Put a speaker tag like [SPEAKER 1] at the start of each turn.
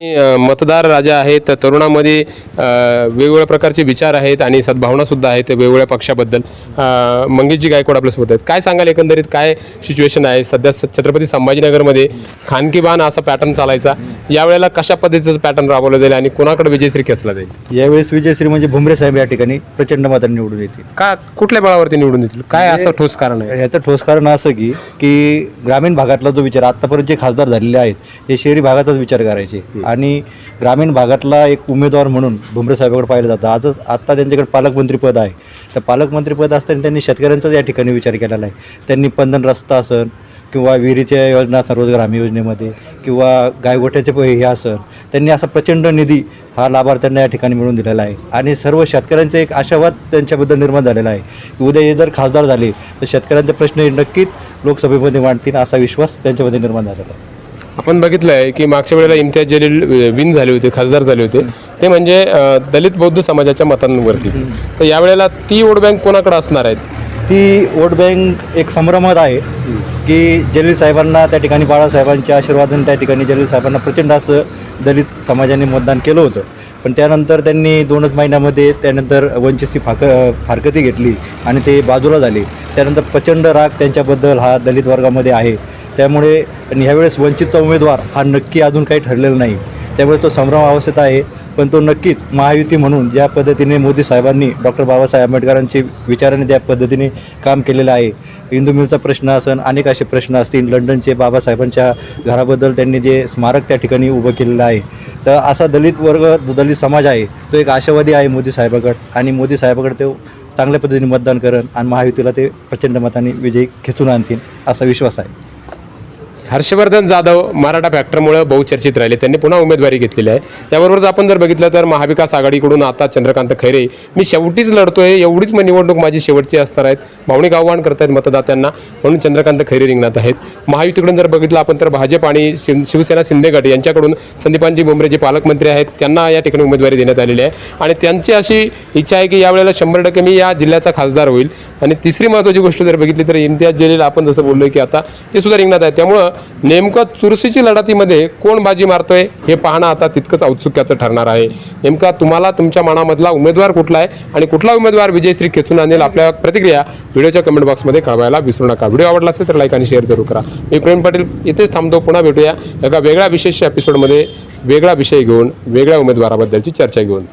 [SPEAKER 1] मतदार राजा आहेत तरुणामध्ये वेगवेगळ्या प्रकारचे विचार आहेत आणि सद्भावना सुद्धा आहेत वेगवेगळ्या पक्षाबद्दल. मंगेशजी गायकवाड आपल्यासोबत आहेत. काय सांगाल एकंदरीत? काय सिच्युएशन आहे? सध्या छत्रपती संभाजीनगरमध्ये खानकी बाण असा पॅटर्न चालायचा. यावेळेला कशा पद्धतीचं पॅटर्न राबवलं जाईल आणि कोणाकडे विजयश्री खेचला जाईल?
[SPEAKER 2] यावेळेस विजयश्री म्हणजे भुमरे साहेब या ठिकाणी प्रचंड मतांनी निवडून येतील.
[SPEAKER 1] का कुठल्या बळावरती निवडून येतील? काय असं ठोस कारण आहे?
[SPEAKER 2] याचं ठोस कारण असं की की ग्रामीण भागातला जो विचार आत्तापर्यंत जे खासदार झालेले आहेत हे शहरी भागाचाच विचार करायचे. आणि ग्रामीण भागातला एक उमेदवार म्हणून भुमरे साहेबाकडे पाहिलं जातं. आजच आत्ता त्यांच्याकडे पालकमंत्रीपद आहे. तर पालकमंत्रीपद असताना त्यांनी शेतकऱ्यांचाच या ठिकाणी विचार केलेला आहे. त्यांनी पंधन रस्ता असन किंवा विहिरीच्या योजना असतात रोजगार हमी योजनेमध्ये किंवा गायगोठ्याचे हे असं त्यांनी असा प्रचंड निधी हा लाभार्थ्यांना या ठिकाणी मिळवून दिलेला आहे. आणि सर्व शेतकऱ्यांचा एक आशावाद त्यांच्याबद्दल निर्माण झालेला आहे की उद्या हे जर खासदार झाले तर शेतकऱ्यांचे प्रश्न हे नक्कीच लोकसभेमध्ये मांडतील असा विश्वास त्यांच्यामध्ये निर्माण झालेला आहे.
[SPEAKER 1] आपण बघितलं आहे की मागच्या वेळेला इम्तियाज जलील विन झाले होते खासदार झाले होते. ते म्हणजे दलित बौद्ध समाजाच्या मतांवरतीच. तर यावेळेला ती वोट बँक कोणाकडे असणार आहेत?
[SPEAKER 2] ती वोट बँक एक संभ्रमात आहे की जलील साहेबांना त्या ठिकाणी बाळासाहेबांच्या आशीर्वादाने त्या ठिकाणी जलील साहेबांना प्रचंड असं दलित समाजाने मतदान केलं होतं. पण त्यानंतर त्यांनी दोनच महिन्यामध्ये त्यानंतर वंचितची फाक फारकती घेतली आणि ते बाजूला झाले. त्यानंतर प्रचंड राग त्यांच्याबद्दल हा दलित वर्गामध्ये आहे. त्यामुळे आणि ह्यावेळेस वंचितचा उमेदवार हा नक्की अजून काही ठरलेला नाही. त्यामुळे तो संभ्रम अवस्थेत आहे पण तो नक्कीच महायुती म्हणून ज्या पद्धतीने मोदी साहेबांनी डॉक्टर बाबासाहेब आंबेडकरांचे विचाराने त्या पद्धतीने काम केलेलं आहे. हिंदू मिलचा प्रश्न असन अनेक असे प्रश्न असतील. लंडनचे बाबासाहेबांच्या घराबद्दल त्यांनी जे स्मारक त्या ठिकाणी उभं केलेलं आहे. तर असा दलित वर्ग जो दलित समाज आहे तो एक आशावादी आहे मोदी साहेबाकडे. आणि मोदी साहेबाकडे तो चांगल्या पद्धतीने मतदान करण आणि महायुतीला ते प्रचंड मताने विजयी खेचून आणतील असा विश्वास आहे.
[SPEAKER 1] हर्षवर्धन जाधव मराठा फॅक्टरमुळे बहुचर्चित राहिले. त्यांनी पुन्हा उमेदवारी घेतलेली आहे. त्याबरोबरच आपण जर बघितलं तर महाविकास आघाडीकडून आता चंद्रकांत खैरे मी शेवटीच लढतोय एवढीच मग निवडणूक माझी शेवटची असणार आहेत. भावनिक आव्हान करतायत मतदात्यांना म्हणून चंद्रकांत खैरे रिंगणात आहेत. महायुतीकडून जर बघितलं आपण तर भाजप आणि शिव शिवसेना शिंदे गट यांच्याकडून संदीपानजी भुमरे जे पालकमंत्री आहेत. त्यांना या ठिकाणी उमेदवारी देण्यात आलेली आहे. आणि त्यांची अशी इच्छा आहे की यावेळेला शंभर टक्के मी या जिल्ह्याचा खासदार होईल. आणि तिसरी महत्त्वाची गोष्ट जर बघितली तर इम्तियाज जलील आपण जसं बोललो की आता ते सुद्धा रिंगणात आहे त्यामुळं नेमकं चुरशीची लढतीमध्ये कोण बाजी मारतोय हे पाहणं आता तितकंच औत्सुक्याचं ठरणार आहे. नेमका तुम्हाला तुमच्या मनामधला उमेदवार कुठला आहे आणि कुठला उमेदवार विजयश्री खेचून आणेल आपल्या प्रतिक्रिया व्हिडिओच्या कमेंट बॉक्समध्ये कळवायला विसरू नका. व्हिडिओ आवडला असेल तर लाईक आणि शेअर जरूर करा. मी प्रेम पाटील इथेच थांबतो. पुन्हा भेटूया एका वेगळ्या विशेष एपिसोडमध्ये वेगळा विषय घेऊन वेगळ्या उमेदवाराबद्दलची चर्चा घेऊन.